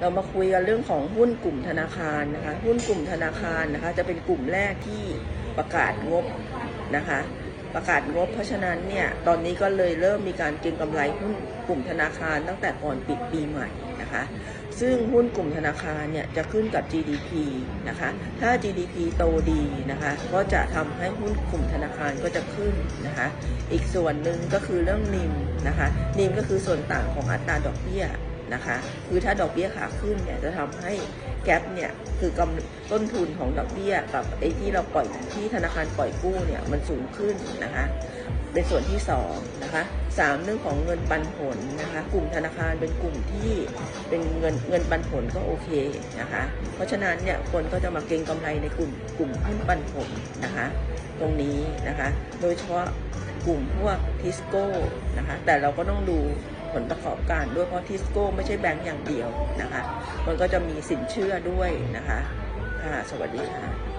เรามาคุยกันเรื่องของหุ้นกลุ่มธนาคารนะคะ หุ้นกลุ่มธนาคารนะคะ จะเป็นกลุ่มแรกที่ประกาศงบนะคะ ประกาศงบ เพราะฉะนั้นเนี่ยตอนนี้ก็เลยเริ่มมีการเก็งกำไรหุ้นกลุ่มธนาคารตั้งแต่ก่อนปิดปีใหม่นะคะ ซึ่งหุ้นกลุ่มธนาคารเนี่ยจะขึ้นกับ GDP นะคะ ถ้า GDP โตดีนะคะ ก็จะทำให้หุ้นกลุ่มธนาคารก็จะขึ้นนะคะ อีกส่วนหนึ่งก็คือเรื่องนิมนะคะ นิมก็คือส่วนต่างของอัตราดอกเบี้ย นะคะคือถ้าดอกเบี้ยขาขึ้นเนี่ยจะทำให้แกลบเนี่ยคือกำต้นทุนของดอกเบี้ยกับไอ้ที่เราปล่อยที่ธนาคารปล่อยกู้เนี่ยมันสูงขึ้นนะคะในส่วนที่สองนะคะสามเรื่องของเงินปันผลนะคะกลุ่มธนาคารเป็นกลุ่มที่เป็นเงินเงินปันผลก็โอเคนะคะเพราะฉะนั้นเนี่ยคนก็จะมาเก็งกำไรในกลุ่มกลุ่มหุ้นปันผลนะคะตรงนี้นะคะโดยเฉพาะกลุ่มพวกทิสโก้นะคะแต่เราก็ต้องดู ผลประกอบการด้วยเพราะทิสโก้ไม่ใช่แบงก์อย่างเดียวนะคะ มันก็จะมีสินเชื่อด้วยนะคะ ค่ะ สวัสดีค่ะ